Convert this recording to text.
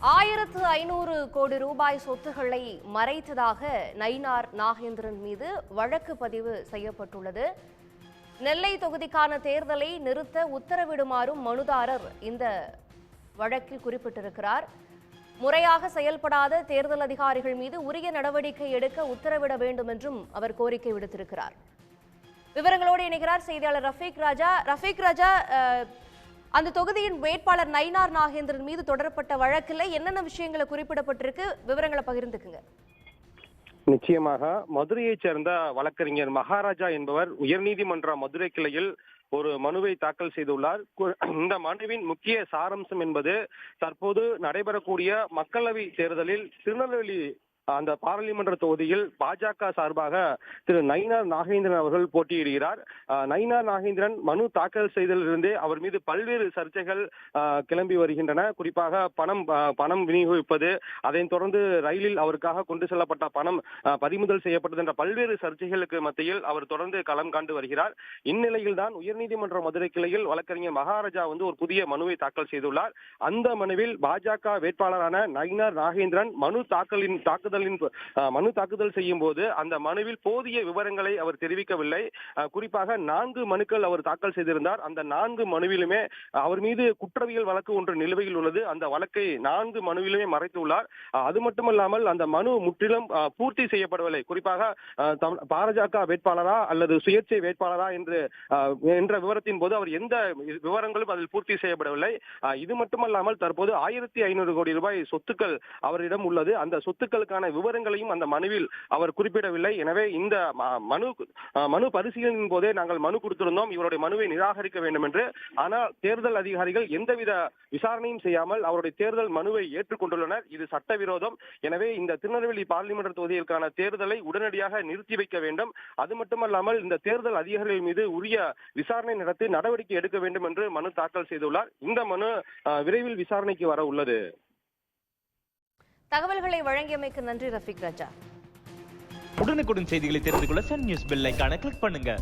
ஆயிரத்து ஐநூறு கோடி ரூபாய் சொத்துக்களை மறைத்ததாக நயினார் நாகேந்திரன் மீது வழக்கு பதிவு செய்யப்பட்டுள்ளது. நெல்லை தொகுதிக்கான தேர்தலை நிறுத்த உத்தரவிடுமாறும் மனுதாரர் இந்த வழக்கில் குறிப்பிட்டிருக்கிறார். முறையாக செயல்படாத தேர்தல் அதிகாரிகள் மீது உரிய நடவடிக்கை எடுக்க உத்தரவிட வேண்டும் என்றும் அவர் கோரிக்கை விடுத்திருக்கிறார். விவரங்களோடு இணைகிறார் செய்தியாளர் ரஃபீக் ராஜா. ரஃபீக் ராஜா அந்த தொகுதியின் வேட்பாளர் நயினார் நாகேந்திரன் மீது தொடரப்பட்ட வழக்கில் என்னென்ன விஷயங்களை குறிப்பிடப்பட்டிருக்கு? விவரங்களை பகிர்ந்துக்குங்க. நிச்சயமாக மதுரையைச் சேர்ந்த வழக்கறிஞர் மகாராஜா என்பவர் உயர்நீதிமன்ற மதுரை கிளையில் ஒரு மனுவை தாக்கல் செய்துள்ளார். இந்த மனுவின் முக்கிய சாரம்சம் என்பது தற்போது நடைபெறக்கூடிய மக்களவை தேர்தலில் திருநெல்வேலி அந்த பாராளுமன்ற தொகுதியில் பாஜக சார்பாக திரு நயினார் நாகேந்திரன் அவர்கள் போட்டியிடுகிறார். நயினார் நாகேந்திரன் மனு தாக்கல் செய்ததிலிருந்தே அவர் மீது பல்வேறு சர்ச்சைகள் கிளம்பி வருகின்றன. குறிப்பாக பணம் பணம் விநியோகிப்பது அதைத் தொடர்ந்து ரயிலில் அவருக்காக கொண்டு செல்லப்பட்ட பணம் பறிமுதல் செய்யப்பட்டது என்ற பல்வேறு சர்ச்சைகளுக்கு மத்தியில் அவர் தொடர்ந்து களம் காண்டு வருகிறார். இந்நிலையில் தான் உயர்நீதிமன்ற மதுரை கிளையில் வழக்கறிஞர் மகாராஜா வந்து ஒரு புதிய மனுவை தாக்கல் செய்துள்ளார். அந்த மனுவில் பாஜக வேட்பாளரான நயினார் நாகேந்திரன் மனு தாக்கலின் தாக்குதல் தாக்குதலின் மனு தாக்குதல் செய்யும் போது அந்த மனுவில் போதிய விவரங்களை அவர் தெரிவிக்கவில்லை. குறிப்பாக நான்கு மனுக்கள் அவர் தாக்கல் செய்திருந்தார். அந்த நான்கு மனுவிலுமே அவர் மீது குற்றவியல் வழக்கு ஒன்று நிலுவையில் உள்ளது. அந்த வழக்கை நான்கு மனுவிலுமே மறைத்துள்ளார் அது மட்டுமல்லாமல் அந்த மனு முற்றிலும் பூர்த்தி செய்யப்படவில்லை. குறிப்பாக பாரஜக வேட்பாளரா அல்லது சுயேட்சை வேட்பாளரா என்று என்ற விவரத்தின் போது அவர் எந்த விவரங்களும் அதில் பூர்த்தி செய்யப்படவில்லை. இது மட்டுமல்லாமல் தற்போது ஆயிரத்தி ஐநூறு கோடி ரூபாய் சொத்துக்கள் அவரிடம் உள்ளது. அந்த சொத்துக்களுக்கான தொடர்பான விவரங்களையும் அந்த மனுவில் அவர் குறிப்பிடவில்லை. எனவே இந்த மனு மனு பரிசீலனையின் போதே நாங்கள் மனு கொடுத்திருந்தோம். இவருடைய மனுவை நிராகரிக்க வேண்டும் என்று ஆனால் தேர்தல் அதிகாரிகள் எந்தவித விசாரணையும் செய்யாமல் அவருடைய தேர்தல் மனுவை ஏற்றுக்கொண்டுள்ளனர். இது சட்டவிரோதம். எனவே இந்த திருநெல்வேலி பார்லிமெண்ட் தொகுதிகளுக்கான தேர்தலை உடனடியாக நிறுத்தி வைக்க வேண்டும். அது மட்டுமல்லாமல் இந்த தேர்தல் அதிகாரிகள் மீது உரிய விசாரணை நடத்தி நடவடிக்கை எடுக்க வேண்டும் என்று மனு தாக்கல் செய்துள்ளார். இந்த மனு விரைவில் விசாரணைக்கு வர உள்ளது. தகவல்களை வழங்கியமைக்கு நன்றி ரஃபிக் ராஜா. உடனுக்குடன் செய்திகளை தெரிந்து கொள்ள சன் நியூஸ் பெல் ஐக்கான கிளிக் பண்ணுங்க.